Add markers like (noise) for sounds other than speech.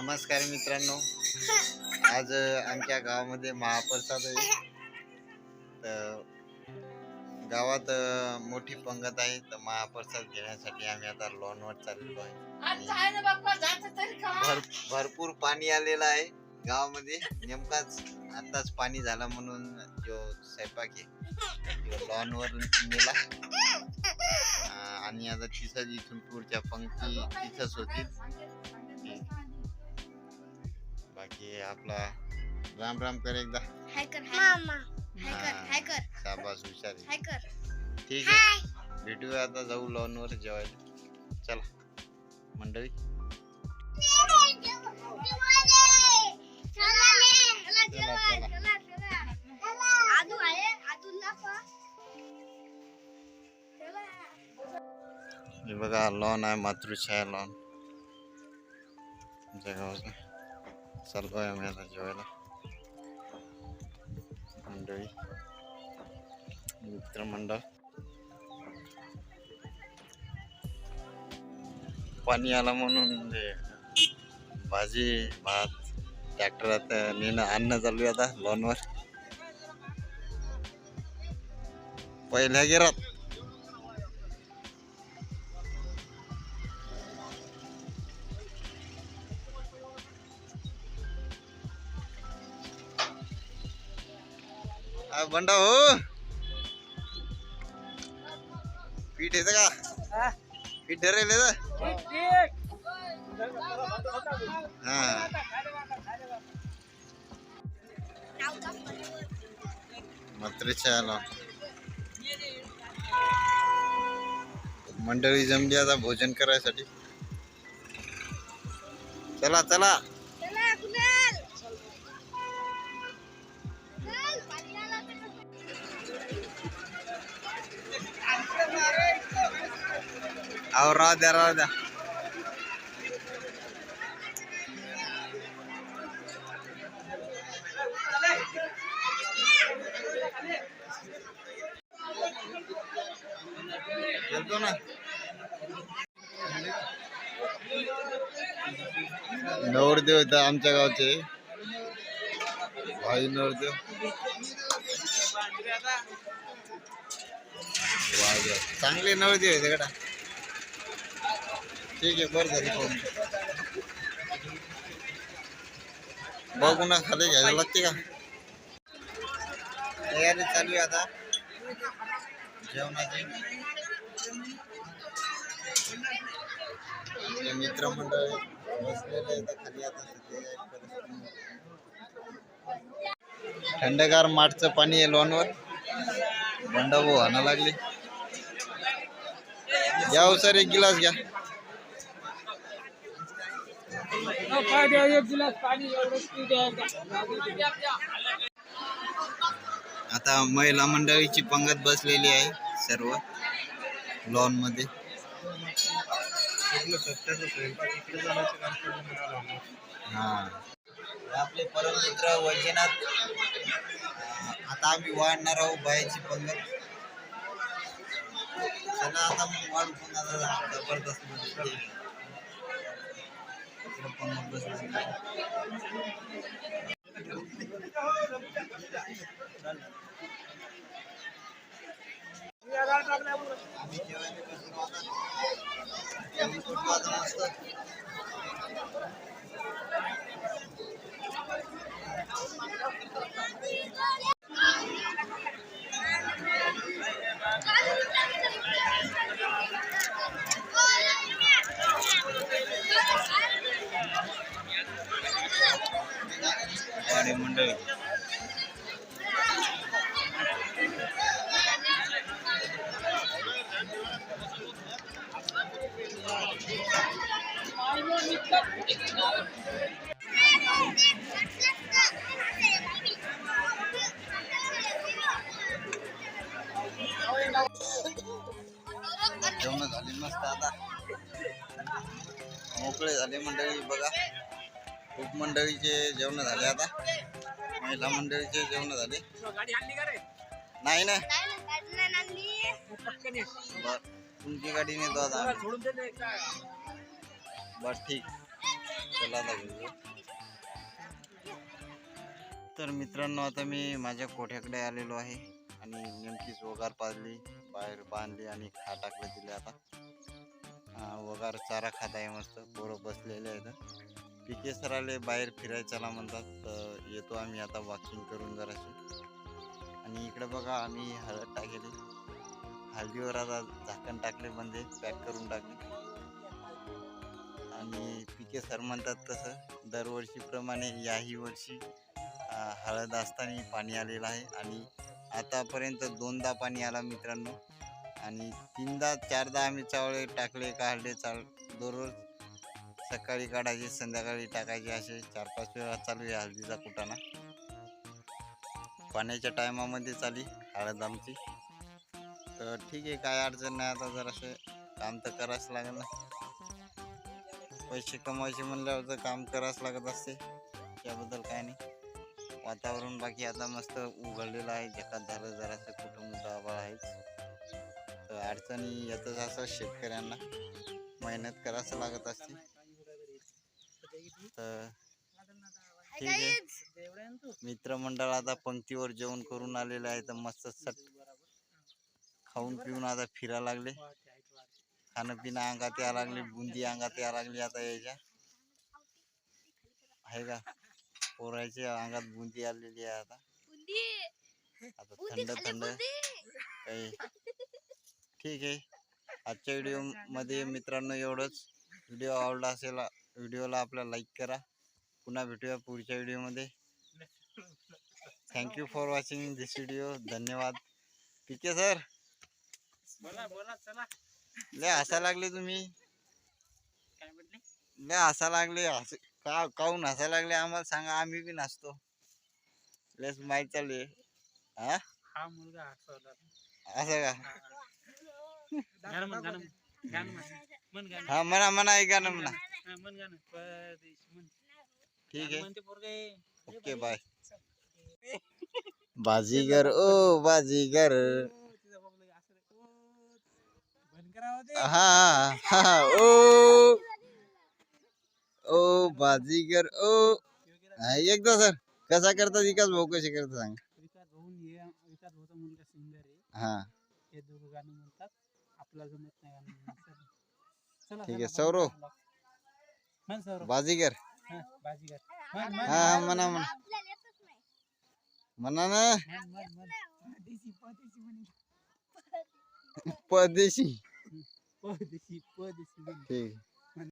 नमस्कार मित्रांनो. आज आमच्या गावामध्ये महाप्रसाद आहे. तर गावात मोठी पंगत आहे. तर महाप्रसाद घेण्यासाठी आम्ही आता लॉनवर चाललेलो आहे. भर भरपूर पाणी आलेलं आहे गावामध्ये. नेमकाच आताच पाणी झाला म्हणून जो स्वयंपाक आहे लॉनवर नेला. आणि आता तिथंच इथून पुढच्या पंक्ती तिथंच होतील बाकी आपला राम राम कर एकदा. हॅकर मामा. हॅकर हा. हॅकर शाबास हुशार. आहे. हॅकर ठीक आहे. भेटूया आता जाऊ लॉन वर जेवायला. चला. मंडळी. चला, चला. आदू आहे आदूला हे बघा लॉन आहे मातृछाया लॉन. आमच्या गावाचं. चाललो आहे आम्ही आता जेवायला मंडळी मित्रमंडळ पाणी आला म्हणून ते भाजी भात ट्रॅक्टरात नेणं आणणं चालू आहे आता लॉनवर पहिल्या गेरात आ, बंडा हो पीठ येतं का पीठ धरेल येतं हा मात्रेच्या आला मंडळी जमली आता भोजन करायसाठी चला चला चला अहो राहू द्या राहू द्या. येतो ना. नवरदेव होता आमच्या गावचे. भाई नवरदेव. चांगले नवरदेव होते कडा ठीक आहे बरं झाली फोन बघू ना खाली घ्यायला लागते का? तयारी चालू आहे आता. जेवणाची. आपले मित्रमंडळ बसलेले खाली आता सध्या थंडगार माठचं पाणी आहे लॉनवर बंडाभाऊ आणा लागले. घ्या हो सर एक गिलास घ्या. आता महिला मंडळीची पंगत बसलेली आहे सर्व लॉनमध्ये. आपले परम मित्र वैजनाथ. आता आम्ही वाढणार आहोत बायाची पंगत. चला आता मग जबरदस्त. म्हणजे. इकडं जेवण झाली मस्त आता. मोकळे झाले मंडळी बघा. खूप मंडळीचे जेवण झाले आता. महिला मंडळीचे जेवण झाले. नाही ना? बर. तुमची गाडी नेतो आता बर ठीक. चला आता तर मित्रांनो आता मी माझ्या कोठ्याकडे आलेलो आहे. आणि नेमकीच वगार पाजली बाहेर बांधली आणि खा टाकलं दिले आता. वगार चारा खात आहे मस्त पोरं बसलेले आहेत. पिके सराले बाहेर फिरायच्याला म्हणतात. तर येतो आम्ही आता वॉकिंग करून जराशी. आणि इकडे बघा आम्ही हळद टाकली. हळदीवर आता झाकण टाकले बंदे पॅक करून टाकले. आणि पिके सर म्हणतात तसं दरवर्षीप्रमाणे याही वर्षी हळद असताना पाणी आलेलं आहे. आणि आतापर्यंत दोनदा पाणी आला मित्रांनो. आणि तीनदा चारदा आम्ही चावळे टाकले काढले चाल दररोज सकाळी काढायचे संध्याकाळी टाकायचे असे. चार पाच वेळा चालू आहे हळदीचा कुटाणा. पाण्याच्या टायमामध्ये चाली हळद आमची. तर ठीक आहे काय अडचण नाही. आता जरासं काम तर करावंच लागेल ना. पैसे कमवायचे म्हणल्यावर तर काम करावंच लागत असते. त्याबद्दल काय नाही. वातावरण बाकी आता मस्त उघडलेलं आहे. जगात झालं जरासं कुठं मोठं आभाळ आहेच तर अडचणी येतच असं शेतकऱ्यांना. मेहनत करावंच लागत असते. तर ठीक आहे. मित्रमंडळ आता पंक्तीवर जेवण करून आलेले आहे. तर मस्त सट खाऊन पिऊन आता फिरा लागले. खाणं पिणं अंगात या लागले. बुंदी अंगात या लागली आता यायच्या. आहे का? पोरायच्या अंगात बुंदी आलेली आहे आता. बुंदी? आता बुंदी थंड थंड. बुंदी? काही ठीक आहे. आजच्या व्हिडिओमध्ये मित्रांनो एवढंच. व्हिडिओ आवडला असेल व्हिडिओला आपला लाईक करा. पुन्हा भेटूया पुढच्या व्हिडिओमध्ये thank you for watching this video धन्यवाद. ठीक आहे सर बोला बोला चला. लय हसा लागले तुम्ही. काय म्हटले? लय हसा लागले. हस का काहून हसा लागले आम्हाला सांगा आम्ही बी नाचतो. लस माहीत चालू आहे. हा? हा मुलगा हसवला. असं का? गाणं म्हण गाणं म्हण. गाणं म्हण. म्हण गाणं. हा म्हणा म्हणा ऐका ना म्हणा. हा, म्हण गाणं. परदेश म्हण. ठीक गाणं आहे. म्हणते पोरगे ओके बाय. (laughs) बाजीगर ओ बाजीगर. तिचा बाप लगे असं रे, ओ, बंद करावं ते हा हा ओ ओ. बाजीगर ओ हा, एकदा सर. कसा करतात विकास भाऊ कसे करतात सांग. विकास भाऊन हे विकास भाऊचा मुलगा सिंगर आहे. हा. हे दोघं गाणं म्हणतात आपला जमत नाही गाणं म्हणणं. चला. चला ठीक आहे, सौरव. म्हण बाजीगर हा, बाजीगर म्हण म्हण. हा म्हणा ना. म्हण म्हण म्हण. परदेशी परदेशी म्हणे. परदेशी परदेशी परदेशी म्हणे. ठीक.